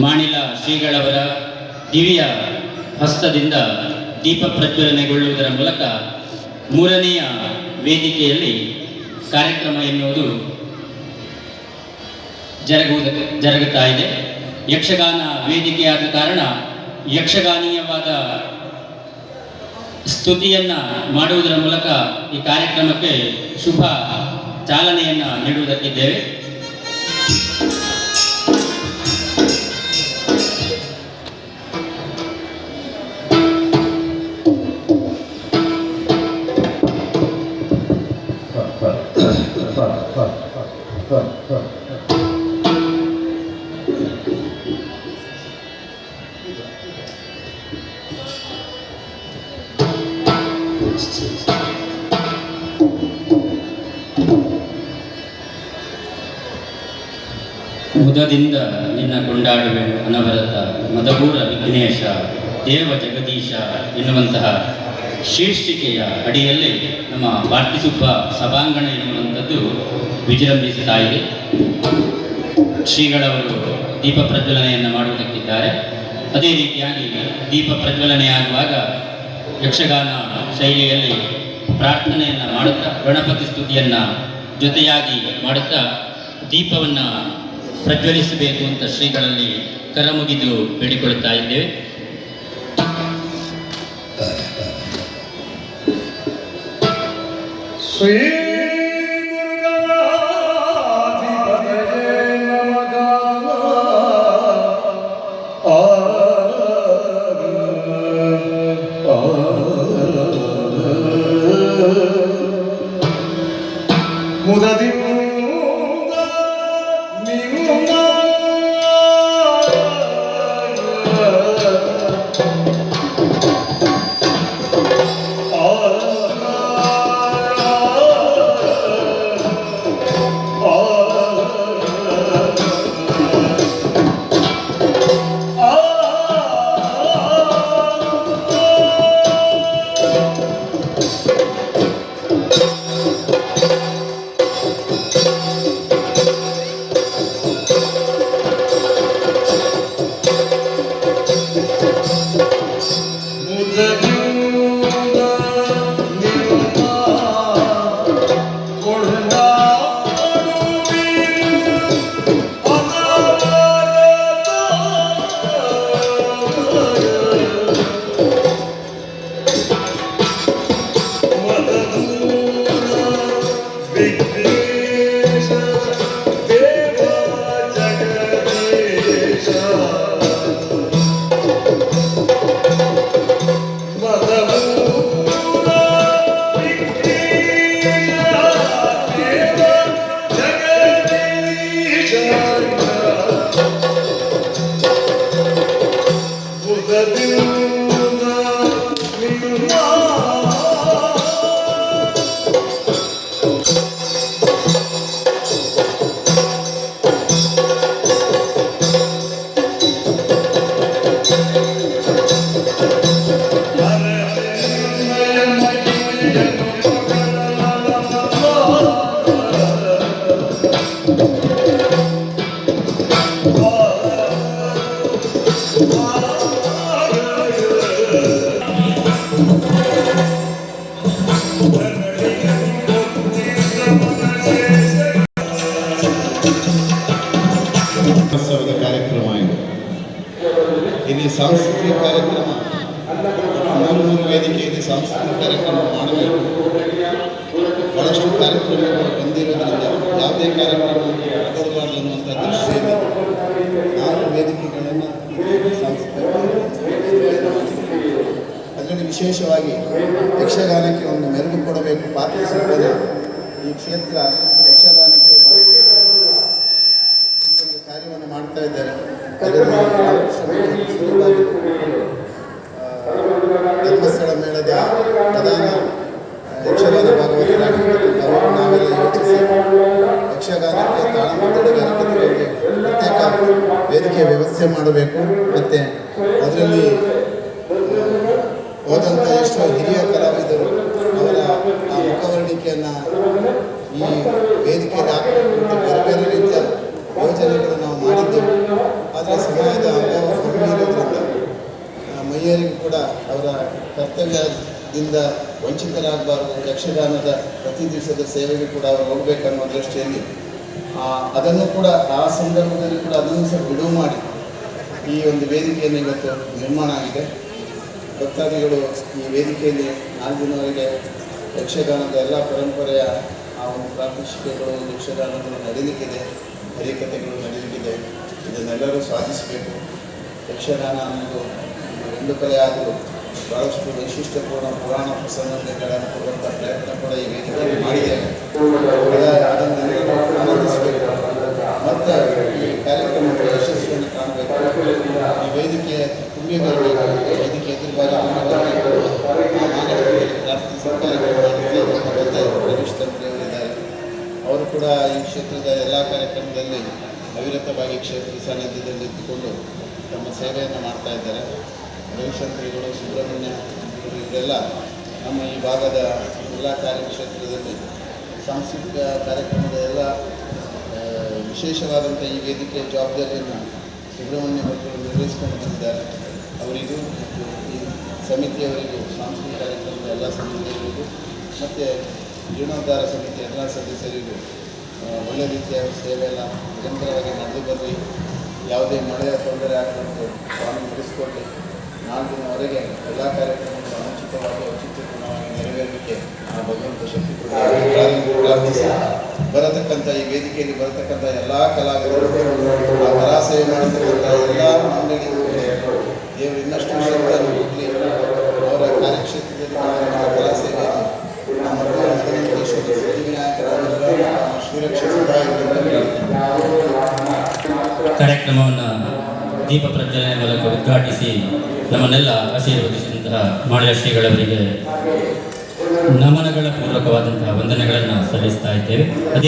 ಮಾಣಿಲ ಶ್ರೀಗಳವರ ದಿವ್ಯ ಹಸ್ತದಿಂದ ದೀಪ ಪ್ರಜ್ವಲನೆಗೊಳ್ಳುವುದರ ಮೂಲಕ ಮೂರನೆಯ ವೇದಿಕೆಯಲ್ಲಿ ಕಾರ್ಯಕ್ರಮ ಎನ್ನುವುದು ಜರುಗುವುದ, ಜರುಗುತ್ತಾ ಇದೆ. ಯಕ್ಷಗಾನ ವೇದಿಕೆಯಾದ ಕಾರಣ ಯಕ್ಷಗಾನೀಯವಾದ ಸ್ತುತಿಯನ್ನು ಮಾಡುವುದರ ಮೂಲಕ ಈ ಕಾರ್ಯಕ್ರಮಕ್ಕೆ ಶುಭ ಚಾಲನೆಯನ್ನು ನೀಡುವುದಕ್ಕಿದ್ದೇವೆ. ಮುದದಿಂದ ನಿನ್ನ ಕೊಂಡಾಡುವೆ ಅನವರತ ಮದಗೂರ ವಿಘ್ನೇಶ ದೇವ ಜಗದೀಶ ಎನ್ನುವಂತಹ ಶೀರ್ಷಿಕೆಯ ಅಡಿಯಲ್ಲಿ ನಮ್ಮ ವಾರ್ತಿಸುಬ್ಬ ಸಭಾಂಗಣ ಎನ್ನುವಂಥದ್ದು ವಿಜೃಂಭಿಸ್ತಾ ಇದೆ ಶ್ರೀಗಳವರು ದೀಪ ಪ್ರಜ್ವಲನೆಯನ್ನು ಮಾಡುವುದಕ್ಕಿದ್ದಾರೆ. ಅದೇ ರೀತಿಯಾಗಿ ದೀಪ ಪ್ರಜ್ವಲನೆಯಾಗುವಾಗ ಯಕ್ಷಗಾನ ಶೈಲಿಯಲ್ಲಿ ಪ್ರಾರ್ಥನೆಯನ್ನು ಮಾಡುತ್ತಾ ಗಣಪತಿ ಸ್ತುತಿಯನ್ನು ಜೊತೆಯಾಗಿ ಮಾಡುತ್ತಾ ದೀಪವನ್ನು ಪ್ರಜ್ವಲಿಸಬೇಕು ಅಂತ ಶ್ರೀಗಳಲ್ಲಿ ಕರಮುಗಿದು ಬೇಡಿಕೊಳ್ಳುತ್ತಾ ಇದ್ದೇವೆ. Sí. ಇಲ್ಲಿ ಸಾಂಸ್ಕೃತಿಕ ಕಾರ್ಯಕ್ರಮ ಮೂರು ವೇದಿಕೆಯಲ್ಲಿ ಸಾಂಸ್ಕೃತಿಕ ಕಾರ್ಯಕ್ರಮ ಮಾಡಬೇಕು. ಬಹಳಷ್ಟು ಕಾರ್ಯಕ್ರಮಗಳು ಬಂದಿರೋದ್ರಿಂದ ಯಾವುದೇ ಕಾರ್ಯಕ್ರಮ ಆಗಬಾರ್ದು ಅನ್ನುವಂಥ ದೃಷ್ಟಿಯಲ್ಲಿ ನಾಲ್ಕು ವೇದಿಕೆಗಳನ್ನು ಅದರಲ್ಲಿ ವಿಶೇಷವಾಗಿ ಯಕ್ಷಗಾನಕ್ಕೆ ಒಂದು ಮೆರುಗು ಕೊಡಬೇಕು, ಪಾತ್ರ ಸಿಗ್ತದೆ. ಈ ಕ್ಷೇತ್ರ ಯಕ್ಷಗಾನಕ್ಕೆ ಈ ಒಂದು ಕಾರ್ಯವನ್ನು ಮಾಡ್ತಾ ಇದ್ದಾರೆ. ಧರ್ಮಸ್ಥಳ ಮೇಳದ ನಾವೆಲ್ಲ ಯೋಚಿಸಿ ಪ್ರತ್ಯೇಕ ವೇದಿಕೆ ವ್ಯವಸ್ಥೆ ಮಾಡಬೇಕು. ಮತ್ತು ಅದರಲ್ಲಿ ಹೋದಂಥ ಎಷ್ಟೋ ಹಿರಿಯ ಕಲಾವಿದರು ಅವರ ಆ ಮುಖವರ್ಣಿಕೆಯನ್ನು ಈ ವೇದಿಕೆಯಲ್ಲಿ ಹಾಕಬೇಕು ಅಂತ ಬೇರೆ ಬೇರೆ ರೀತಿಯ ಯೋಜನೆಗಳು ನಾವು ಮಾಡಿದ್ದೆವು ಆದರೆ ಸಮಯದ ದಿಂದ ವಂಚಿತರಾಗಬಾರ್ದು ಯಕ್ಷಗಾನದ ಪ್ರತಿ ದಿವಸದ ಸೇವೆಗೆ ಕೂಡ ಅವರು ಹೋಗಬೇಕನ್ನೋ ದೃಷ್ಟಿಯಲ್ಲಿ ಅದನ್ನು ಕೂಡ ಆ ಸಂದರ್ಭದಲ್ಲಿ ಕೂಡ ಅದನ್ನು ಸಹ ಬಿಡುವು ಮಾಡಿ. ಈ ಒಂದು ವೇದಿಕೆಯನ್ನು ಇವತ್ತು ನಿರ್ಮಾಣ ಆಗಿದೆ. ಭಕ್ತಾದಿಗಳು ಈ ವೇದಿಕೆಯಲ್ಲಿ ನಾಲ್ಕು ದಿನವರೆಗೆ ಯಕ್ಷಗಾನದ ಎಲ್ಲ ಪರಂಪರೆಯ ಆ ಒಂದು ಪ್ರಾತ್ಯಕ್ಷಿಕೆಗಳು ಯಕ್ಷಗಾನಗಳು ನಡೀಲಿಕ್ಕಿದೆ ಹರಿಕತೆಗಳು ನಡೀಲಿಕ್ಕಿದೆ. ಇದನ್ನೆಲ್ಲರೂ ಸಾಧಿಸಬೇಕು. ಯಕ್ಷಗಾನ ಅನ್ನೋದು ಒಂದು ಕಲೆ ಆದರೂ ಬಹಳಷ್ಟು ವೈಶಿಷ್ಟ್ಯಪೂರ್ಣ ಪುರಾಣ ಪ್ರಸಂಗಗಳನ್ನು ಕೊಡುವಂಥ ಪ್ರಯತ್ನ ಕೂಡ ಈ ವೇದಿಕೆಯಲ್ಲಿ ಅದನ್ನೆಲ್ಲರೂ ಆನಂದಿಸಬೇಕು ಮತ್ತು ಈ ಕಾರ್ಯಕ್ರಮದ ಯಶಸ್ವಿಯನ್ನು ಕಾಣಬೇಕು. ಈ ವೇದಿಕೆ ತುಂಬಿ ಬರಬೇಕು ವೇದಿಕೆ ರಮೇಶ್ ತಂತ್ರಿಯವರಿದ್ದಾರೆ ಅವರು ಕೂಡ ಈ ಕ್ಷೇತ್ರದ ಎಲ್ಲ ಕಾರ್ಯಕ್ರಮದಲ್ಲಿ ಅವಿರತವಾಗಿ ಕ್ಷೇತ್ರ ಸಾನ್ನಿಧ್ಯದಲ್ಲಿ ಇದ್ದುಕೊಂಡು ತಮ್ಮ ಸೇವೆಯನ್ನು ಮಾಡ್ತಾ ಇದ್ದಾರೆ. ರವಿಶಂಕರಿಗಳು ಸುಬ್ರಹ್ಮಣ್ಯ ಇದೆಲ್ಲ ನಮ್ಮ ಈ ಭಾಗದ ಎಲ್ಲ ಕಾರ್ಯಕ್ಷೇತ್ರದಲ್ಲಿ ಸಾಂಸ್ಕೃತಿಕ ಕಾರ್ಯಕ್ರಮದ ಎಲ್ಲ ವಿಶೇಷವಾದಂಥ ಈ ವೇದಿಕೆಯ ಜವಾಬ್ದಾರಿಯನ್ನು ಸುಬ್ರಹ್ಮಣ್ಯ ಭಟ್ರು ನಿರ್ವಹಿಸಿಕೊಂಡು ಬಂದಿದ್ದಾರೆ. ಅವರಿಗೂ ಮತ್ತು ಈ ಸಮಿತಿಯವರಿಗೂ ಸಾಂಸ್ಕೃತಿಕ ಕಾರ್ಯಕ್ರಮದ ಎಲ್ಲ ಸಮಿತಿಯವರಿಗೂ ಮತ್ತು ಜೀರ್ಣೋದ್ಧಾರ ಸಮಿತಿ ಎಲ್ಲ ಸದಸ್ಯರಿಗೂ ಒಳ್ಳೆ ರೀತಿಯ ಸೇವೆ ಎಲ್ಲ ನಿರಂತರವಾಗಿ ನಡೆದು ಬರಲಿ ಯಾವುದೇ ಮಳೆಯ ತೊಂದರೆ ಆಗದಂತೆ ಸ್ವಾಮಿ ನಡೆಸಿಕೊಳ್ಳಿ ನಾಲ್ಕಿನವರೆಗೆ ಎಲ್ಲ ಕಾರ್ಯಕ್ರಮಗಳು ಅನುಚಿತವಾಗಿ ಔಚಿತ್ಯಪೂರ್ಣವಾಗಿ ನೆರವೇರಲಿಕ್ಕೆ ಆ ಭಗವಂತ ಶಕ್ತಿ ಪ್ರಾರ್ಥಿಸಿ ಬರತಕ್ಕಂಥ ಈ ವೇದಿಕೆಯಲ್ಲಿ ಬರತಕ್ಕಂಥ ಎಲ್ಲ ಕಲಾವಿದರು, ಆ ಕಲಾ ಮಾಡತಕ್ಕಂಥ ಎಲ್ಲ ಮಂಡಳಿಗಳು, ದೇವರು ಇನ್ನಷ್ಟು ಶಕ್ತಿಯನ್ನು ಕೊಡಲಿ. ಅವರ ಕಾರ್ಯಕ್ಷೇತ್ರದಲ್ಲಿ ಕಲಾ ಸೇವೆಯನ್ನು ನಮ್ಮ ಮದನಂತೇಶ್ವರ ಸಿದ್ಧಿವಿನಾಯಕರ ಶ್ರೀರಕ್ಷ. ಕಾರ್ಯಕ್ರಮವನ್ನು ದೀಪ ಪ್ರಜ್ವಲನೆ ಮೂಲಕ ಉದ್ಘಾಟಿಸಿ ನಮ್ಮನ್ನೆಲ್ಲ ಆಶೀರ್ವದಿಸಿದಂತಹ ಮಾಳಿಯ ಶ್ರೀಗಳವರಿಗೆ ನಮನಗಳ ಪೂರ್ವಕವಾದಂತಹ ವಂದನೆಗಳನ್ನು ಸಲ್ಲಿಸ್ತಾ ಇದ್ದೇವೆ. ಅದೇ